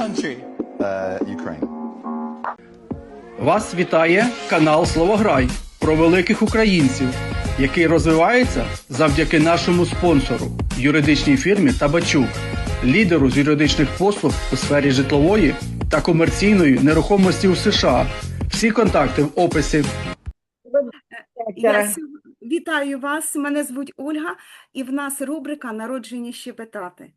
country? Uh, Ukraine. Вас вітає канал Словограй про великих українців, який розвивається завдяки нашому спонсору юридичній фірмі Табачук, лідеру з юридичних послуг у сфері житлової та комерційної нерухомості у США. Всі контакти в описі. Я сьо- вітаю вас. Мене звуть Ольга, і в нас рубрика Народжені щебетати.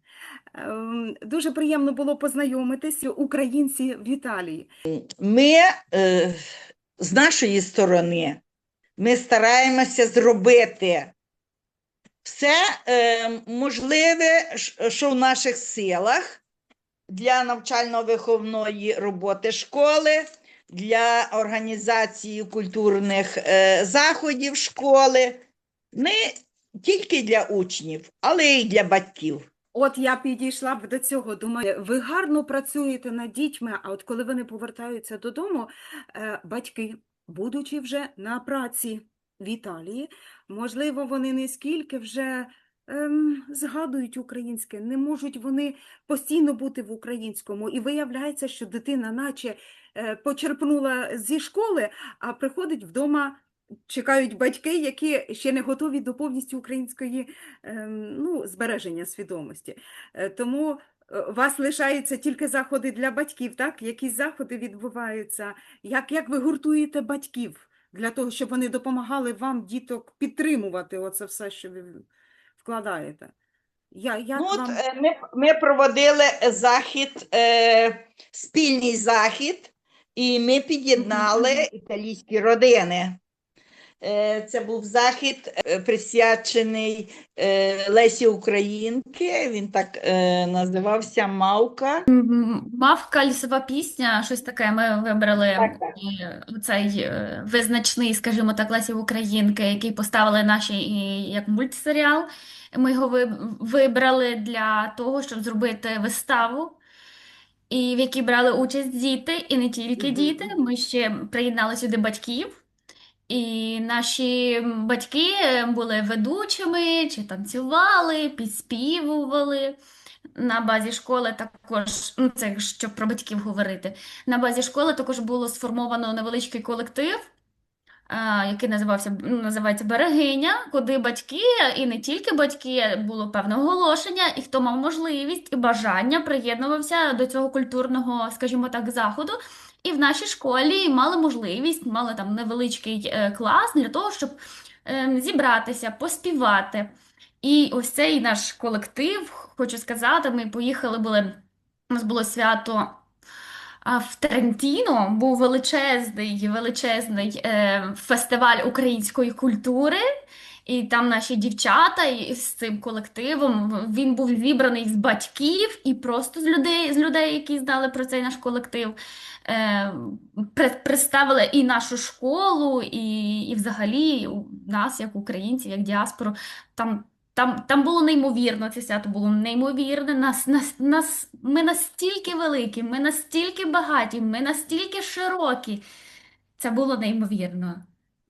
Ем, Дуже приємно було познайомитись. Українці в Італії. Ми е, з нашої сторони ми стараємося зробити все е, можливе, що в наших силах для навчально-виховної роботи школи, для організації культурних е, заходів школи, не тільки для учнів, але й для батьків. От я підійшла б до цього. Думаю, ви гарно працюєте над дітьми, а от коли вони повертаються додому, е, батьки, будучи вже на праці в Італії, можливо, вони не скільки вже ем, згадують українське, не можуть вони постійно бути в українському. І виявляється, що дитина наче е, почерпнула зі школи, а приходить вдома. Чекають батьки, які ще не готові до повністю української ем, ну, збереження свідомості. Е, Тому е, у вас лишаються тільки заходи для батьків, так? Якісь заходи відбуваються. Як, як ви гуртуєте батьків для того, щоб вони допомагали вам, діток, підтримувати оце все, що ви вкладаєте? Я, як Ну, от вам... е, ми, ми проводили захід, е, спільний захід, і ми під'єднали італійські родини. Е, Це був захід е, присвячений е, Лесі Українки. Він так називався Мавка. Мавка лісова пісня, щось таке. Ми вибрали Так, так. цей визначний, скажімо так, Лесі Українки, який поставили наші як мультсеріал. Ми його вибрали для того, щоб зробити виставу, і в якій брали участь діти, і не тільки діти. Ми ще приєднали сюди батьків. І наші батьки були ведучими, чи танцювали, підспівували. На базі школи також, ну це щоб про батьків говорити. На базі школи також було сформовано невеличкий колектив, який називався, ну, називається Берегиня, куди батьки, і не тільки батьки, було певне оголошення, і хто мав можливість і бажання приєднувався до цього культурного, скажімо так, заходу. І в нашій школі мали можливість, мали там невеличкий е, клас для того, щоб е, зібратися, поспівати. І ось цей наш колектив, хочу сказати, ми поїхали, були, у нас було свято в Трентіно, був величезний, величезний е, фестиваль української культури. І там наші дівчата і з цим колективом він був зібраний з батьків і просто з людей, з людей, які знали про цей наш колектив. Е, представили і нашу школу, і, і взагалі нас, як українців, як діаспору. Там, там, там було неймовірно, це свято було неймовірне. Нас, нас, нас, ми настільки великі, ми настільки багаті, ми настільки широкі. Це було неймовірно.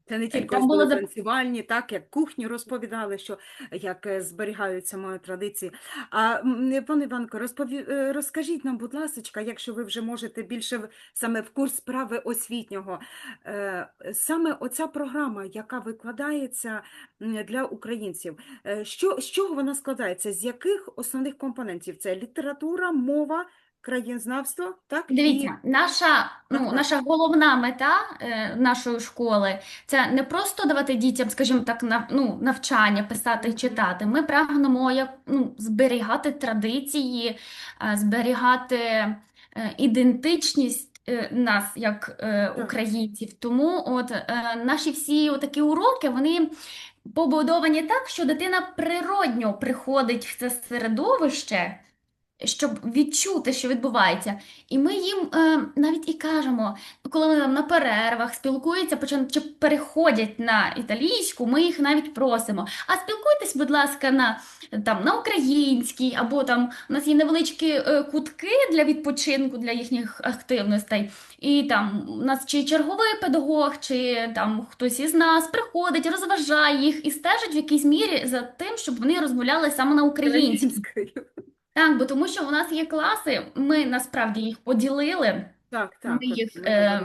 Це не тільки там було танцювальні, так, як кухню розповідали, що як е, зберігаються мої традиції. А м, пане Іванко, розпові... е, розкажіть нам, будь ласка, якщо ви вже можете більше саме в курс справи освітнього, е, саме оця програма, яка викладається для українців, е, що, з чого вона складається? З яких основних компонентів? Це література, мова, краєзнавство, так? І... Наша, ну, наша головна мета е, нашої школи це не просто давати дітям, скажімо так, нав, ну, навчання, писати читати. Ми прагнемо як, ну, зберігати традиції, е, зберігати е, ідентичність е, нас як е, українців. Тому от е, наші всі такі уроки, вони побудовані так, що дитина природньо приходить в це середовище щоб відчути, що відбувається. І ми їм е, навіть і кажемо, коли вони там на перервах спілкуються, чи переходять на італійську, ми їх навіть просимо. А спілкуйтесь, будь ласка, на, там, на українській, або там у нас є невеличкі е, кутки для відпочинку, для їхніх активностей. І там у нас чи черговий педагог, чи там хтось із нас приходить, розважає їх і стежить в якійсь мірі за тим, щоб вони розмовляли саме на українській. Так, бо тому що у нас є класи, ми насправді їх поділили. Так, Ми так. от їх ми е,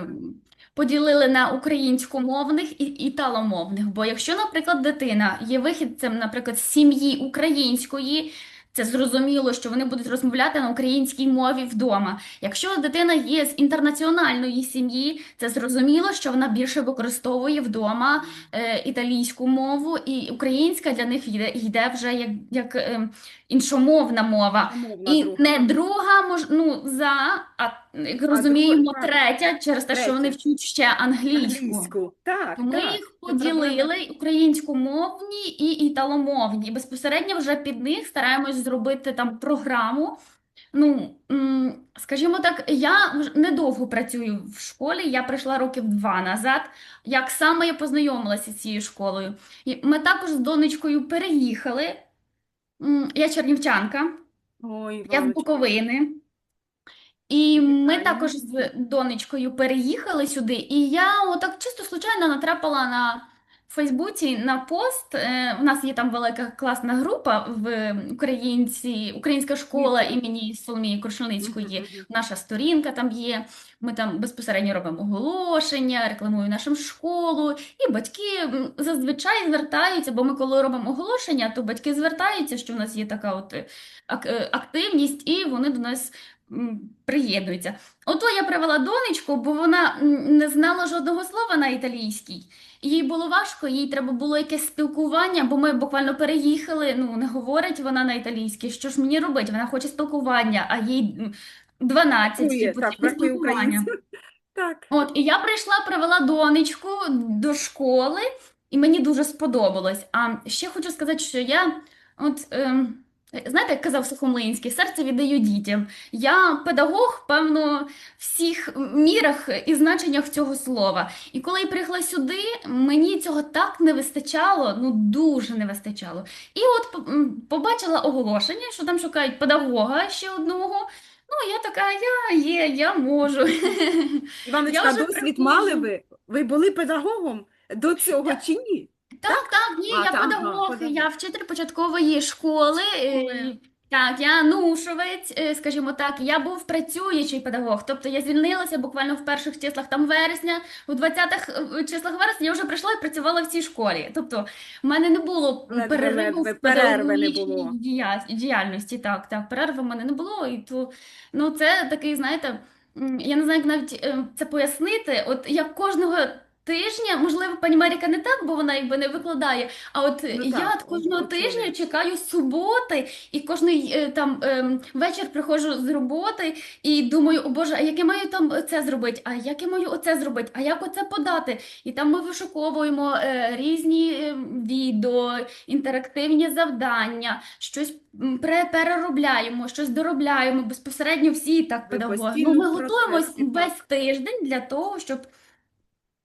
поділили на українськомовних і італомовних. Бо якщо, наприклад, дитина є вихідцем, наприклад, з сім'ї української, це зрозуміло, що вони будуть розмовляти на українській мові вдома. Якщо дитина є з інтернаціональної сім'ї, це зрозуміло, що вона більше використовує вдома е, італійську мову, і українська для них йде, йде вже як, як е, іншомовна мова. Мовна І друга. не друга, мож, ну, за, а як розуміємо, друга, третя, через те, що вони Третя. вчуть ще англійську. Англійську. Так, ми так. їх це правда. поділили українськомовні і італомовні. І безпосередньо вже під них стараємось зробити там програму. Ну, м, скажімо так, я вже недовго працюю в школі, я прийшла років два назад. Як саме я познайомилася з цією школою? І ми також з донечкою переїхали. М, Я чернівчанка. Ой, Я з. Буковини. І ми Вітаю. також з донечкою переїхали сюди. І я отак чисто случайно натрапила на Фейсбуці на пост. Е, У нас є там велика класна група в українці, українська школа імені Соломії Крушельницької. Наша сторінка там є. Ми там безпосередньо робимо оголошення, рекламуємо нашу школу. І батьки зазвичай звертаються, бо ми коли робимо оголошення, то батьки звертаються, що в нас є така от е, е, активність, і вони до нас приєднуються. Ото я привела донечку, бо вона не знала жодного слова на італійській. Їй було важко, їй треба було якесь спілкування, бо ми буквально переїхали, ну не говорить вона на італійській. Що ж мені робити? Вона хоче спілкування, а їй м, 12, Бракує, і так, потрібно спілкування. Так. От, і я прийшла, привела донечку до школи, і мені дуже сподобалось. А ще хочу сказати, що я, от, ем, знаєте, як казав Сухомлинський, серце віддаю дітям. Я педагог, певно, в всіх мірах і значеннях цього слова. І коли я приїхала сюди, мені цього так не вистачало, ну дуже не вистачало. І от побачила оголошення, що там шукають педагога ще одного. Ну, я така, я є, я можу. Іваночка, досвід мали ви? Ви були педагогом до цього чи ні? Так, так, ні, А, я так, ага, педагог, педагог. я вчитель початкової школи. е, Школи. Так, я нушовець, е, скажімо так, я був працюючий педагог, тобто я звільнилася буквально в перших числах там вересня, у 20-х е, числах вересня я вже прийшла і працювала в цій школі. Тобто в мене не було Ледве, перериву ледве, в перерви не педагогічній було. дія- діяльності. Так, так, перерви в мене не було. І то, ну, це такий, знаєте, м, я не знаю, як навіть е, це пояснити. От як кожного тижня, можливо, пані Маріка не так, бо вона якби не викладає. А от Ну я так, от кожного тижня чоловік. чекаю суботи, і кожний е, там ем, вечір приходжу з роботи і думаю, о Боже, а як я маю там це зробити? А як я маю оце зробити? А як оце подати? І там ми вишуковуємо е, різні е, відео, інтерактивні завдання, щось переробляємо, щось доробляємо безпосередньо всі так педагоги. Ну, ми готуємось так. весь тиждень для того, щоб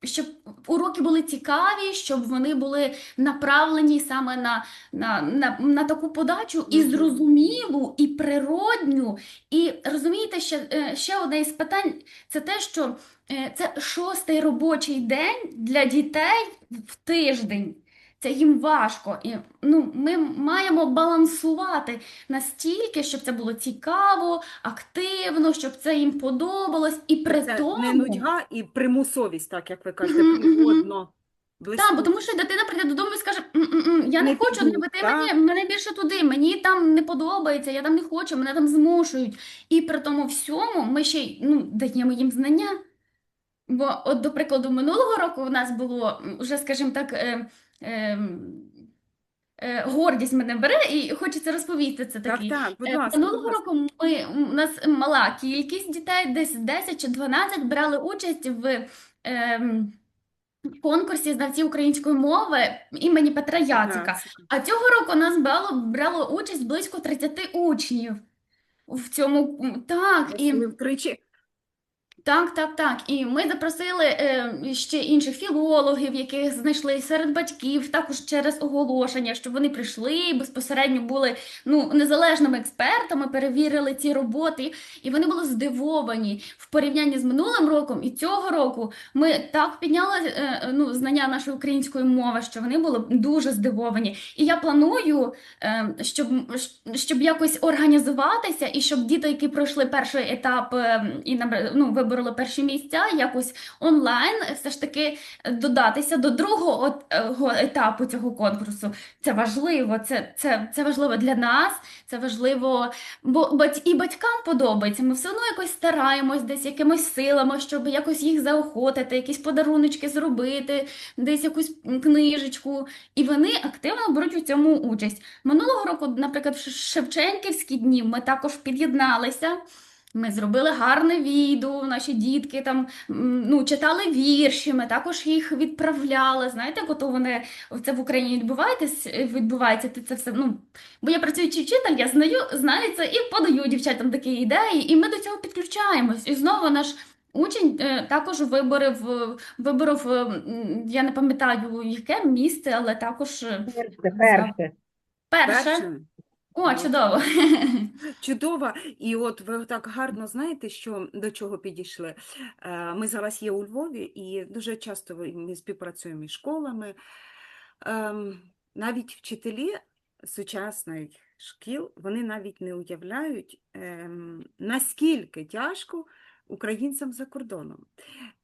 щоб уроки були цікаві, щоб вони були направлені саме на, на, на, на таку подачу і зрозумілу, і природню. І розумієте, ще, е, ще одне із питань це те, що е, це шостий робочий день для дітей в тиждень. Це їм важко. І, ну, ми маємо балансувати настільки, щоб це було цікаво, активно, щоб це їм подобалось, і при Це тому. не нудьга і примусовість, так як ви кажете, мгм. пригодно, Так, бо тому що дитина прийде додому і скаже: «М-м-м, я не Не хочу, піду, веди так? мене, мене більше туди, мені там не подобається, я там не хочу, мене там змушують. І при тому всьому ми ще й ну, даємо їм знання. Бо, от, до прикладу, минулого року у нас було вже, скажімо так, е, е, е, гордість мене бере, і хочеться розповісти це такий. так, будь Е, ласка, будь Минулого ласка. року ми, у нас мала кількість дітей, десь 10 чи 12 брали участь в ем, конкурсі знавців української мови імені Петра Яцика. А цього року у нас брало, брало участь близько 30 учнів в цьому. Так, і втричі, Так, так, так. І ми запросили е, ще інших філологів, яких знайшли серед батьків, також через оголошення, щоб вони прийшли безпосередньо були ну, незалежними експертами, перевірили ці роботи, і вони були здивовані в порівнянні з минулим роком і цього року. Ми так підняли е, ну, знання нашої української мови, що вони були дуже здивовані. І я планую, е, щоб, щоб якось організуватися, і щоб діти, які пройшли перший етап е, і ну, вибороли перші місця, якось онлайн все ж таки додатися до другого е, етапу цього конкурсу. Це важливо, це, це, це важливо для нас, це важливо, бо і батькам подобається. Ми все одно якось стараємось десь якимось силами, щоб якось їх заохотити, якісь подаруночки зробити, десь якусь книжечку. І вони активно беруть у цьому участь. Минулого року, наприклад, в Шевченківські дні ми також під'єдналися. Ми зробили гарне відео, наші дітки там ну, читали вірші, ми також їх відправляли. Знаєте, як ото вони це в Україні відбувається, відбувається це, це все. Ну, бо я працюючий вчитель, я знаю, знаю це і подаю дівчатам такі ідеї, і ми до цього підключаємось. І знову наш учень е, також виборив, виборов, е, я не пам'ятаю, яке місце, але також е, Перше, перше. перше. О, чудово. Чудово. І от ви так гарно знаєте, що до чого підійшли. Е, Ми зараз є у Львові і дуже часто ми співпрацюємо із школами. Ем, Навіть вчителі сучасних шкіл, вони навіть не уявляють, ем, наскільки тяжко українцям за кордоном.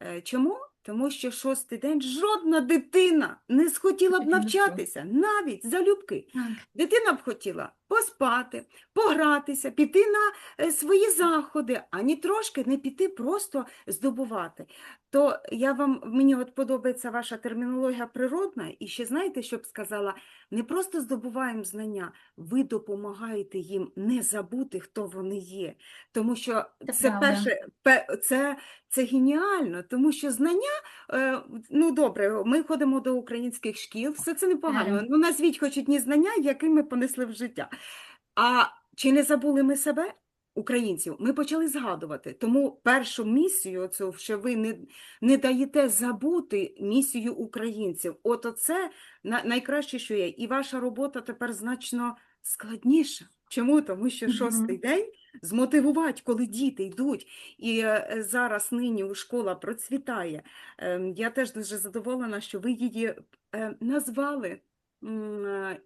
Е, Чому? Тому що шостий день жодна дитина не схотіла б навчатися, навіть залюбки. Дитина б хотіла поспати, погратися, піти на е, свої заходи, ані трошки не піти просто здобувати. То я вам, мені от подобається ваша термінологія природна, і ще знаєте, що б сказала, не просто здобуваємо знання, ви допомагаєте їм не забути, хто вони є. Тому що Це це перше, пе- це, це геніально, тому що знання, е, ну добре, ми ходимо до українських шкіл, все це непогано. Так. Ну назвіть хоч одні знання, які ми понесли в життя. А чи не забули ми себе, українців? Ми почали згадувати. Тому першу місію, оцю, що ви не, не даєте забути місію українців. От оце на- найкраще, що є. І ваша робота тепер значно складніша. Чому? Тому що шостий день змотивувати, коли діти йдуть. І е, зараз нині у школа процвітає. Ем, Я теж дуже задоволена, що ви її е, назвали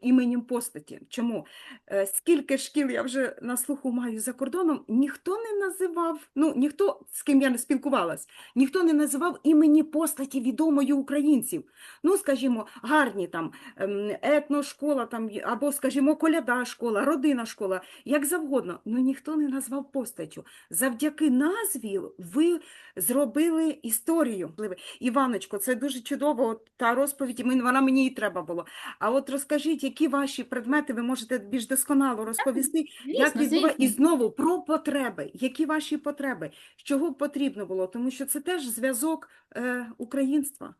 іменем постаті. Чому? Е, Скільки шкіл я вже на слуху маю за кордоном, ніхто не називав, ну ніхто, з ким я не спілкувалась, ніхто не називав імені постаті відомої українців. Ну, скажімо, гарні там ем, етношкола, там, або, скажімо, коляда школа, родина школа, як завгодно. Ну ніхто не назвав постаттю. Завдяки назві ви зробили історію. Іваночко, це дуже чудово, та розповідь, вона мені і треба було. А от розкажіть, які ваші предмети ви можете більш досконало розповісти, як Звісно, відбувається, і знову про потреби. Які ваші потреби? Чого потрібно було? Тому що це теж зв'язок е, українства.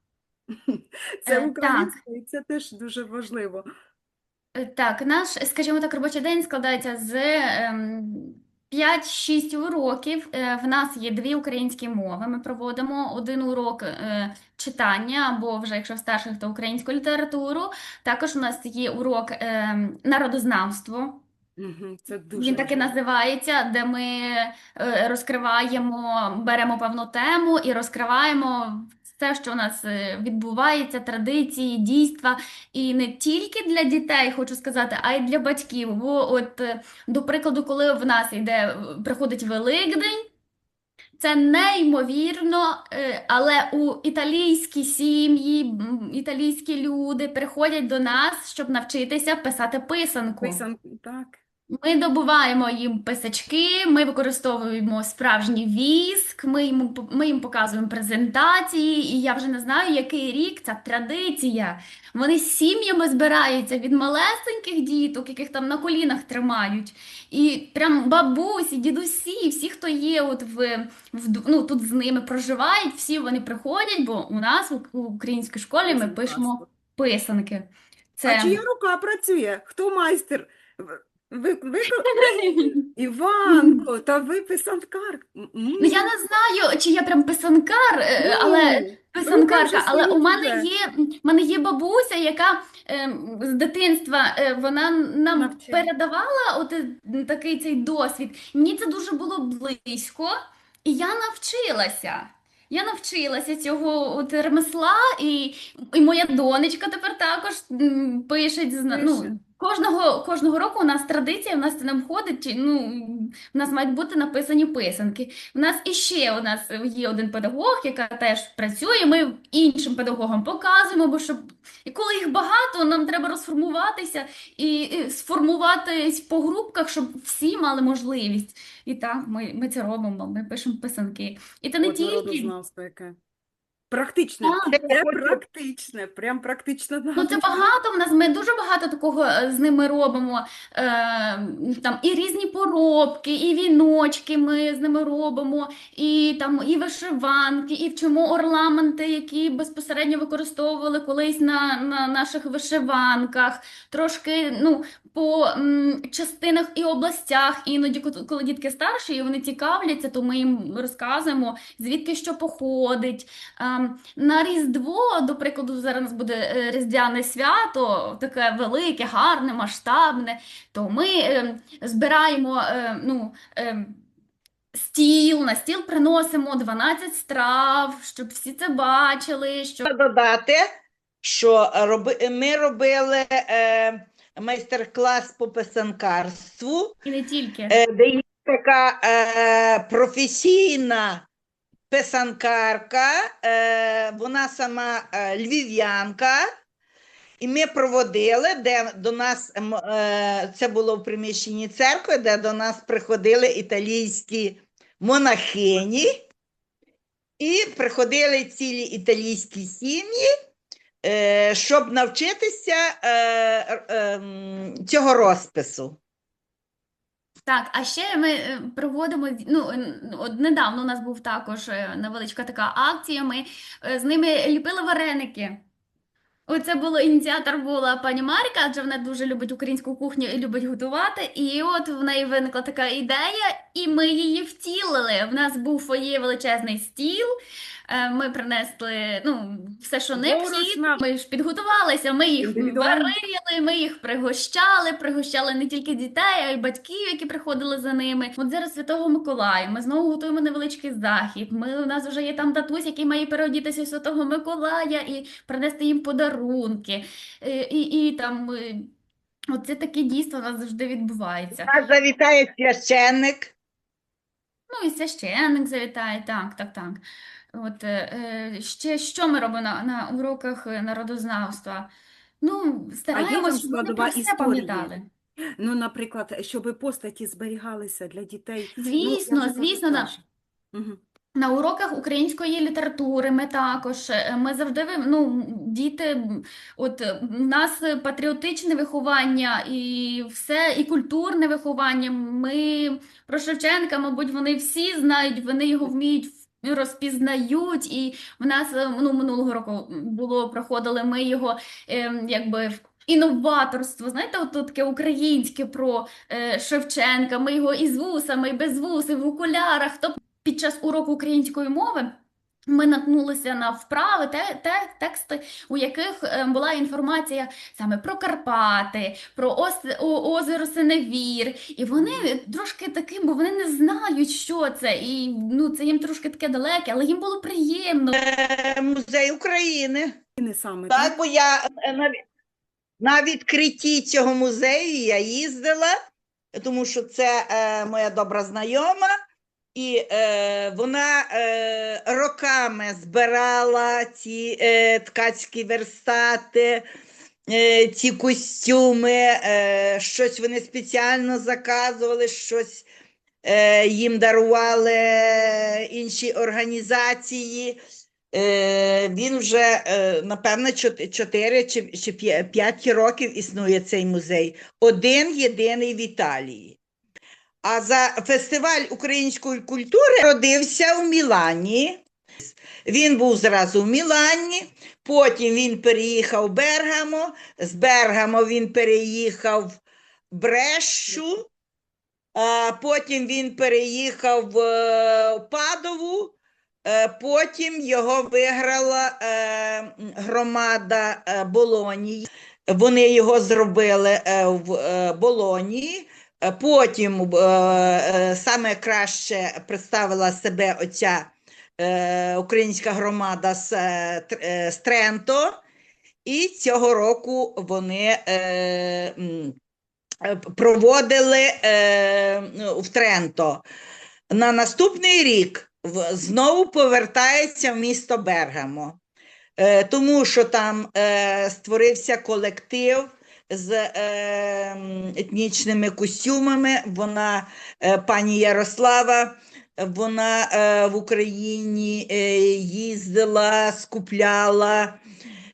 Це Е, українство, і це теж дуже важливо. Е, Так, наш, скажімо так, робочий день складається з ем, 5-6 уроків. Е, В нас є дві українські мови. Ми проводимо один урок е, читання, або вже якщо в старших, то українську літературу. Також у нас є урок ем, народознавство. Мгм, Це дуже Він так і важливо. називається, де ми е, розкриваємо, беремо певну тему і розкриваємо все, що у нас е, відбувається, традиції, дійства. І не тільки для дітей, хочу сказати, а й для батьків. Бо от, е, до прикладу, коли в нас йде, е, приходить Великдень, це неймовірно, але у італійські сім'ї, італійські люди приходять до нас, щоб навчитися писати писанку. Писан- Так. Ми добуваємо їм писачки, ми використовуємо справжній віск, ми їм, ми їм показуємо презентації, і я вже не знаю, який рік ця традиція. Вони з сім'ями збираються від малесеньких діток, яких там на колінах тримають, і прям бабусі, дідусі, всі, хто є от в, в ну, тут з ними проживають, всі вони приходять, бо у нас у українській школі ми пишемо писанки. А Це чия рука працює? Хто майстер? Ви, ви, Іванко, та ви писанкар. М, Ну, я не знаю, чи я прям писанкар, е, ну, але рука писанкарка, але у мене є, в мене є бабуся, яка ем, з дитинства е, вона нам Навчила. передавала от е, такий цей досвід. Мені це дуже було близько, і я навчилася. Я навчилася цього от ремесла, і, і моя донечка тепер також м, пише. зна- Пише. Кожного, кожного року у нас традиція, у нас це не входить. Ну, у нас мають бути написані писанки. У нас іще у нас є один педагог, яка теж працює. Ми іншим педагогам показуємо, бо щоб і коли їх багато, нам треба розформуватися і, сформуватись по групках, щоб всі мали можливість. І так, ми, ми це робимо. Ми пишемо писанки. І це не тільки. Практичне, Так. це практичне, прям практично Ну, це багато в нас. Ми дуже багато такого е, з ними робимо. Е, там і різні поробки, і віночки ми з ними робимо, і там і вишиванки, і вчимо орнаменти, які безпосередньо використовували колись на, на наших вишиванках. Трошки ну, по м, частинах і областях. Іноді, ко- коли дітки старші, і вони цікавляться, то ми їм розказуємо, звідки що походить. Ем, на Різдво, до прикладу, зараз у нас буде е, Різдвяне свято, таке велике, гарне, масштабне, то ми е, збираємо е, ну, стіл, на стіл приносимо 12 страв, щоб всі це бачили, щоб додати, що роби, ми робили е, майстер-клас по писанкарству, і не тільки. е, де є така е, професійна писанкарка, е, вона сама е, львів'янка. І ми проводили, де до нас е, це було в приміщенні церкви, де до нас приходили італійські монахині, і приходили цілі італійські сім'ї, щоб навчитися ем, цього розпису. Так, а ще ми е, проводимо, ну, от недавно у нас був також е, невеличка така акція, ми е, з ними ліпили вареники. Оце було ініціатор була пані Маріка, адже вона дуже любить українську кухню і любить готувати. І от в неї виникла така ідея, і ми її втілили. В нас був фоє величезний стіл. е, Ми принесли ну, все, що необхідно. Борошна. Ми ж підготувалися, ми їх Індивідуально. варили, ми їх пригощали, пригощали не тільки дітей, а й батьків, які приходили за ними. От зараз Святого Миколая. Ми знову готуємо невеличкий захід. Ми у нас вже є там татусь, який має переодітися в Святого Миколая і принести їм подарунки. Е, І, і там е, оце таке дійство у нас завжди відбувається. Нас завітає священник. Ну і священник завітає, так, так, так. От, е, ще що ми робимо на, на уроках народознавства? Ну, там стараємось, щоб вони про все пам'ятали. Ну, наприклад, щоб постаті зберігалися для дітей. Ну, Звісно, вже звісно, на, кажу. На уроках української літератури ми також, е, ми завжди, ну, діти, от е, в нас патріотичне виховання і все, і культурне виховання. Ми про Шевченка, мабуть, вони всі знають, вони його вміють розпізнають, і в нас е, ну, минулого року було, проходили ми його якби інноваторство, знаєте, от таке українське про е, Шевченка, ми його і з вусами, і без вусів, в окулярах. Тобто під час уроку української мови ми наткнулися на вправи, те, те, тексти, у яких е, була інформація саме про Карпати, про ос, о- озеро Синевір. І вони трошки таким, бо вони не знають, що це. І ну, це їм трошки таке далеке, але їм було приємно. Е, Музей України. І не саме Так, бо я е, на, на відкритті цього музею я їздила, тому що це е, моя добра знайома, і е, вона е, роками збирала ці е, ткацькі верстати, е, ці костюми, е, щось вони спеціально заказували, щось е, їм дарували інші організації. Е, Він вже, е, напевно, 4 чи чи 5 років існує цей музей. Один єдиний в Італії. А за фестиваль української культури родився в Мілані. Він був зразу в Мілані, потім він переїхав в Бергамо, з Бергамо він переїхав Брещу, а потім він переїхав в е, Падову, е, потім його виграла е, громада Болонії. Вони його зробили в Болонії. Е, Потім е, е, саме краще представила себе оця українська громада з, з Тренто. І цього року вони проводили в Тренто. На наступний рік знову повертається в місто Бергамо, тому що там створився колектив з е, етнічними костюмами. Вона, е, пані Ярослава, вона е, в Україні е, їздила, скупляла.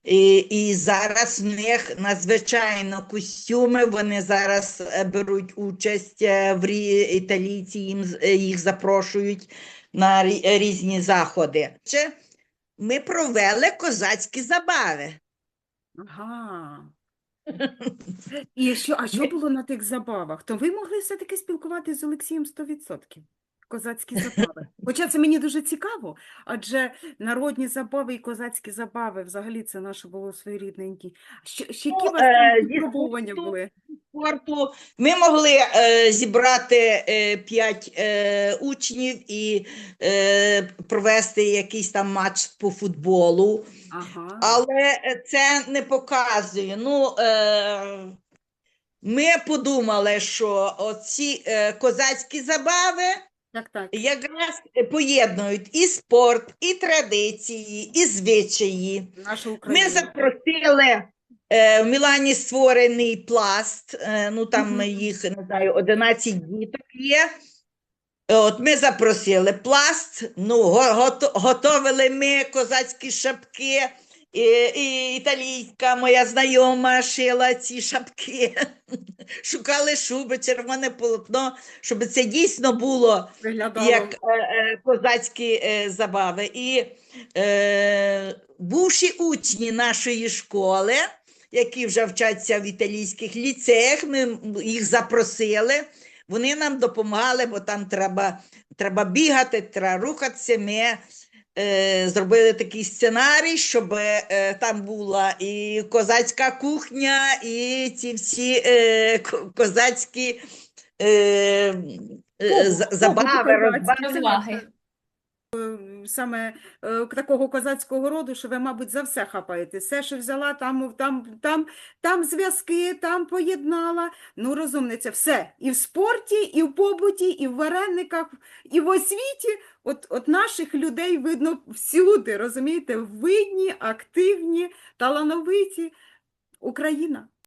І, і зараз в них надзвичайно костюми. Вони зараз е, беруть участь в італійці, їм їх запрошують на різні заходи. Ми провели козацькі забави. Ага. І що, а що було на тих забавах? То ви могли все-таки спілкуватися з Олексієм 100%? Козацькі забави. Хоча це мені дуже цікаво, адже народні забави і козацькі забави взагалі це наше було своєрідненькі. Що, ще які у вас е, там випробування були? спорту. Ми могли е, зібрати е, п'ять е, учнів і е, провести якийсь там матч по футболу. Ага. Але це не показує. Ну, е, ми подумали, що оці е, козацькі забави Так, так. якраз поєднують і спорт, і традиції, і звичаї. Наша Ми запросили е, в Мілані створений пласт, е, ну там Мгм. їх не знаю, 11 діток є. От ми запросили пласт, ну, го- готовили ми козацькі шапки. І, і італійська моя знайома шила ці шапки. Шукали шуби, червоне полотно, щоб це дійсно було Виглядало. як е, е, козацькі е, забави. І е, бувші учні нашої школи, які вже вчаться в італійських ліцеях, ми їх запросили. Вони нам допомагали, бо там треба, треба бігати, треба рухатися. Ми зробили такий сценарій, щоб е, там була і козацька кухня, і ці всі е, козацькі е, е, забави. Розваги. Саме е, такого козацького роду, що ви, мабуть, за все хапаєте. Все, що взяла, там, там, там, там зв'язки, там поєднала. Ну, розумниця, все. І в спорті, і в побуті, і в варениках, і в освіті. От, от наших людей видно всюди, розумієте? Видні, активні, талановиті. Україна.